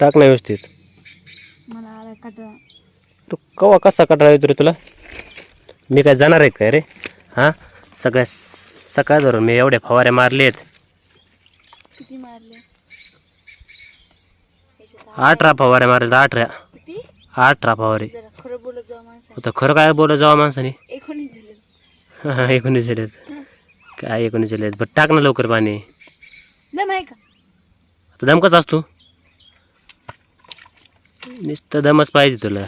टाक नाही व्यवस्थित. मला आला कटळा तू कवा कसा कटाळा येतो रे तुला? मी काय जाणार आहे काय रे? हां? सगळ्या सकाळ धरून मी एवढ्या फवाऱ्या मारलेत. किती मारले? अठरा फवाऱ्या मारल्या अठरा. किती? अठरा फवारे. जरा खरं बोलत जाऊ माणसा आता खरं काय बोलत जावा माणसाने? एकोणीस झाले. एकोणीस झालेत. काय एकोणीस झालेत? बरं टाक ना लवकर पाणी. दम आहे का? आता दम कसा असतो? नुसतं दमच पाहिजे तुला.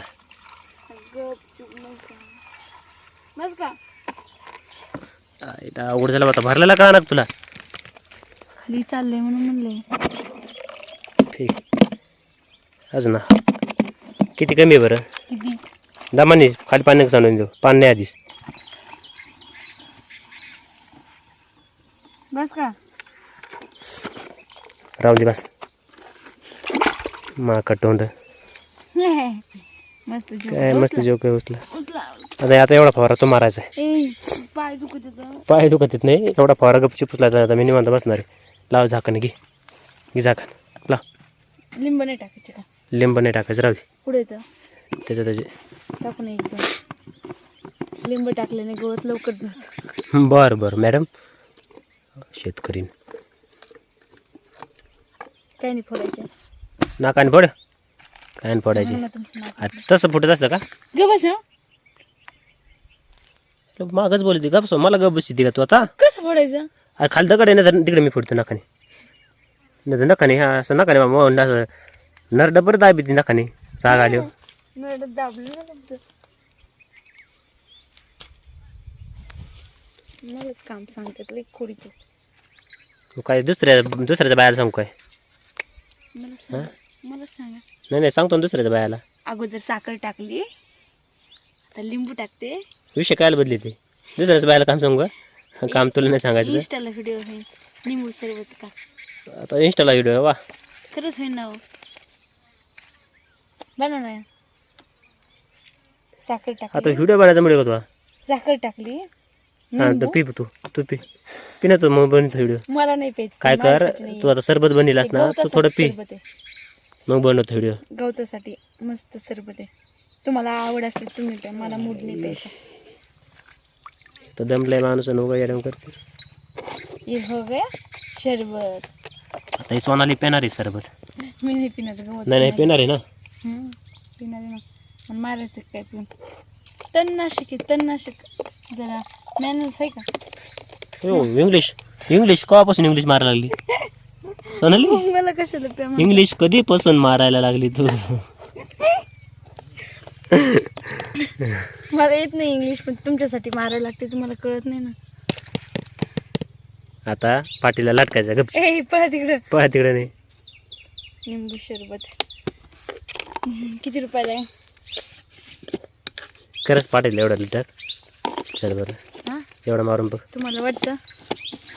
आईला अवघड झालं आता. भरलेला का ना तुला? खाली चाललंय म्हणून म्हणले. ठीक. अजून ना. किती कमी आहे बरं? किती? दमाने खाली पाणी कसं आणून देऊ. पाणी नाही आधीच. बस का राहू दे बस. मा कटोंड मस्त जोक. काय मस्त आहे उचला. उचला. आता आता एवढा फवारा तो मारायचा आहे. ए पाय दुखत येतं पाय दुखत येत नाही. एवढा फवारा गपची पुसलायचा आता मी निवांत बसणार आहे. लाव झाकण घे. घे झाकण. लाव. लिंब नाही टाकायचे का? लिंब नाही टाकायचं. राहू दे. पुढे येतं त्याच्या त्याचे टाकू नये एकदम. लिंब टाकल्याने गवत लवकर जात. बरं बरं. मॅडम. शेतकरी काही नाही फोडायचे. नाकाने पड काय? पडायचे तसं फुटत असलं का? ग बस. हं. मागच बोलते गप सो मला गप बसती का तू आता. कसं फोडायचं? अरे खाली दगड आहे ना तिकडे मी फुटतो नाकाने नाही तर नकाने हा असं नकाने बाबा असं नरड बरं दाबी ती नकाने राग आलो मलाच काम सांगतात लई खोडीचे. काय दुसऱ्या दुसऱ्याच्या बायाला सांगू काय? मला सांगा. नाही नाही सांगतो ना दुसऱ्याच्या बायाला. अगोदर साखर टाकली. आता लिंबू टाकते. विषय कायला बदली ते? दुसऱ्याच्या बायाला काम सांगू का? काम तुला नाही सांगायचं इंस्टाला व्हिडिओ होईल. लिंबू सरबत का. आता इंस्टाला व्हिडिओ वा. खरंच होईल ना हो. बना ना. साखर आता टाकली व्हिडिओ बनायचा मिळेल का तुला साखर टाकली. हां तर लिंबू. पी तू तू पी. पी ना तू मग बनतो व्हिडिओ मला नाही प्यायचं काय कर. तू आता सरबत बनलास ना तू थोडं पी. मग बनवतो व्हिडिओ गवतासाठी मस्त सरबत आहे. तुम्हाला आवड असते तुम्ही प्या मला मूड नाही प्यायचा. तर दमलाय माणूस आणि उगा येडम करते. ये हो गया शरबत आता ही सोनाली पेणार आहे सरबत. मी नाही पिणार गवत नाही नाही पेणार. आहे ना? हम्म, पिणार आहे ना. आणि मारायचं काय पिऊन? तणनाशक आहे तणनाशक. जरा मॅनर्स आहे का? हो इंग्लिश इंग्लिश केव्हापासून इंग्लिश मारायला लागली? सोनाली? मला कशाला प्या मग? इंग्लिश कधीपासून मारायला लागली तू? मला येत नाही इंग्लिश पण तुमच्यासाठी मारायला लागते तुम्हाला कळत नाही ना. आता पाठीला लटकायचा गप. ए पळा तिकडं. पहा तिकडे नाही. लिंबू शरबत. हम्म, किती रुपयाला आहे? खरंच पाठीला एवढा लिटर? चल बरं. हा? एवढं मारून बघ. तुम्हाला वाटतं?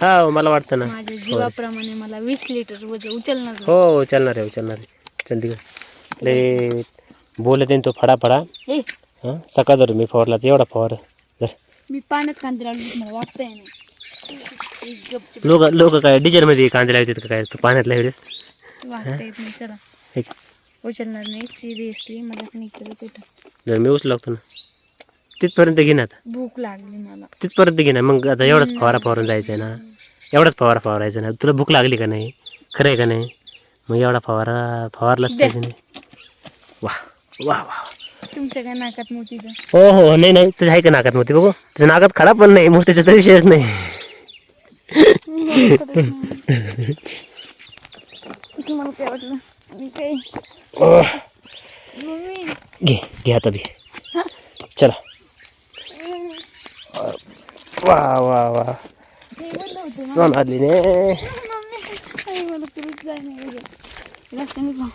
हा मला वाटतं ना. माझ्या जीवाप्रमाणे मला वीस लिटर वजन उचलणार? हो चालणार आहे हो, चालणार आहे. चल तिकडे. लय बोलत आहे ना तो फडा फडा ए. हां सकाळ धरून मी फवारला तर एवढा फवार मी पाण्यात कांदे लावली मला वाटतंय नाही. ए, गपचूप लोक लोक काय डिझेलमध्ये कांदे लावतात का काय? तू पाण्यातल्या वेळेस वाटता येत नाही चला. हे, उचलणार नाही सिरियसली मला नाही करत कुठं? जर मी उचलू लागतो ना. तिथपर्यंत घे ना आता. भूक लागली मला. तिथपर्यंत घे ना. मग आता एवढाच फवारा फवारून जायचं आहे ना. एवढाच फवारा फवारायचा ना. तुला भूक लागली का नाही? खरं आहे का नाही? मग एवढा फवारा फवारलाच. पाहिजे नाही वा वा वा तुमच्या काय नाकात मोती का हो हो नाही नाही. तुझ्या आहे का नाकात मोती? बघू. तुझ्या नाकात खडा पण नाही. मग त्याचा तर विषयच नाही. तुम्हाला काय वाटलं? मी काय? Oh, mummy. घे घे आता घे चला. वा वा वा. हे बंद होते ना. सोनालीने मम्मी आई मला तुला जाय नाही पाहिजे रस्त्याने जाऊ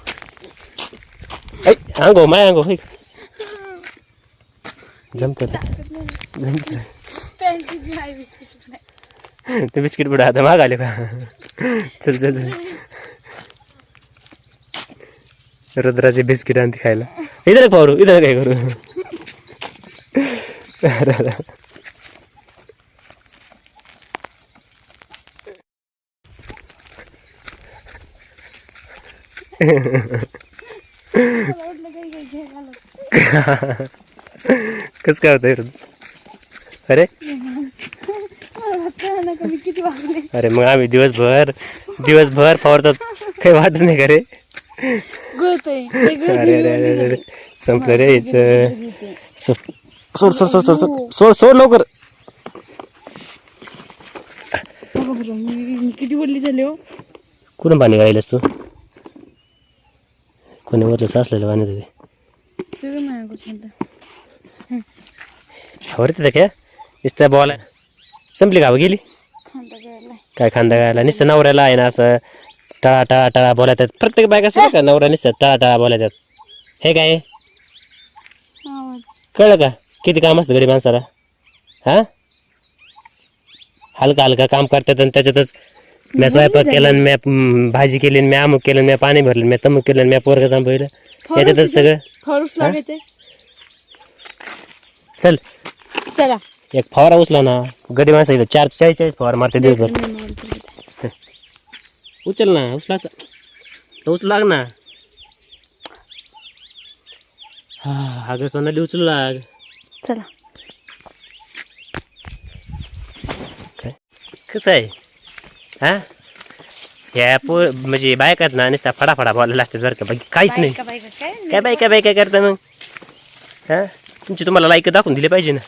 ऐ अंगो माय अंगो होय जमतं ना? बिस्किट ते बिस्किट बुडा आता माग आले का? चल चल चल. रुद्राचे बिस्किट आणते खायला. इथं पावरू इथं काय करू. कस काय होतं अरे? अरे मग आम्ही दिवसभर दिवसभर फवारतात काही वाटत नाही का रे? अरे अरे अरे संपलं रे हिच सोड सोड सोड सोड सोड सोड. लवकर. किती बोलली झाली हो? कुठून पाणी घालायलास तू? कोणी वरलं साचलेलं पाणी ते. आवडते त्या काय नुसतं बॉल संपली का हो, गेली? काय खांदा गायला नुसतं नवऱ्याला आहे ना असं टळा टळा टळा बोलायतात प्रत्येक बायका असं का नवरा नुसतं टळा टळा बोलायतात हे काय? कळलं का? किती काम असतं गडी माणसाला? हा? हलका हलका काम करतात आणि त्याच्यातच मी स्वयंपाक केला आणि मी भाजी केली आणि मी अमुक केलं मी पाणी भरलं मी तमुक केलं आणि मी पोरग सांभाळलं याच्यातच सगळं? फरूस चल. चला. एक फवारा उचला ना. गडी माणसं इथं चार चाळीस चाळीस फवारा मारते दिवसभर. उचल ना उचला. तर. उचलू लाग ना. हा अगं सोनाली उचलू लाग. चला. कसं आहे? हा? ह्या पो म्हणजे बायकात ना नुसत्या फडाफडा बोलायला असतात बरं का. बाकी काहीच नाही. बायका बायका काय काय बाय काय बाय काय करता मग? हा? तुमची तुम्हाला लायक दाखवून दिली पाहिजे ना.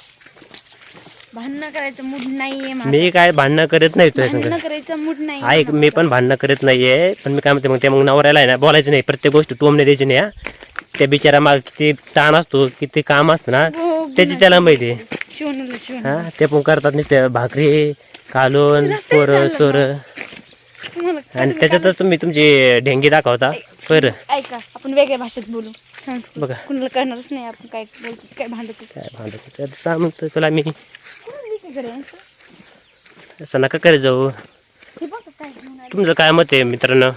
भांडणं करायचं मूड नाहीये माझा. मी काय भांडणं करत नाही तुझ्या संग. भांडणं करायचं मूड नाही ऐक मी पण भांडणं करत नाहीये. पण मी काय म्हणते मग ते मग नवऱ्याला आहे ना बोलायचं नाही. प्रत्येक गोष्ट टोमणे द्यायची नाही हा. त्या बिचारा माग किती ताण असतो किती काम असतं ना. हो, त्याची त्याला माहिती हा ते पण करतात नुसते भाकरी कालून पोरं सोर. आणि त्याच्यातच तुम्ही तुमची ढेंगी दाखवता बरं ऐका आपण वेगळ्या भाषेत बोलू. बघा. कुणाला कळणारच नाही आपण काय बोलतो काय भांडतो काय भांडत सांगतो तुला मी. असं नका करत जाऊ. तुमचं काय मत आहे मित्रांनो?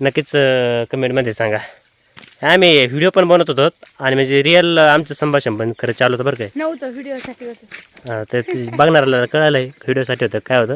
नक्कीच कमेंटमध्ये सांगा. आम्ही व्हिडिओ पण बनवत होतो आणि म्हणजे रिअल आमचं संभाषण पण खरं चालू होतं बरं काय नव्हतं व्हिडिओसाठी होतं. हा, तर ते बघणाऱ्याला कळालं आहे व्हिडिओसाठी होतं काय होतं.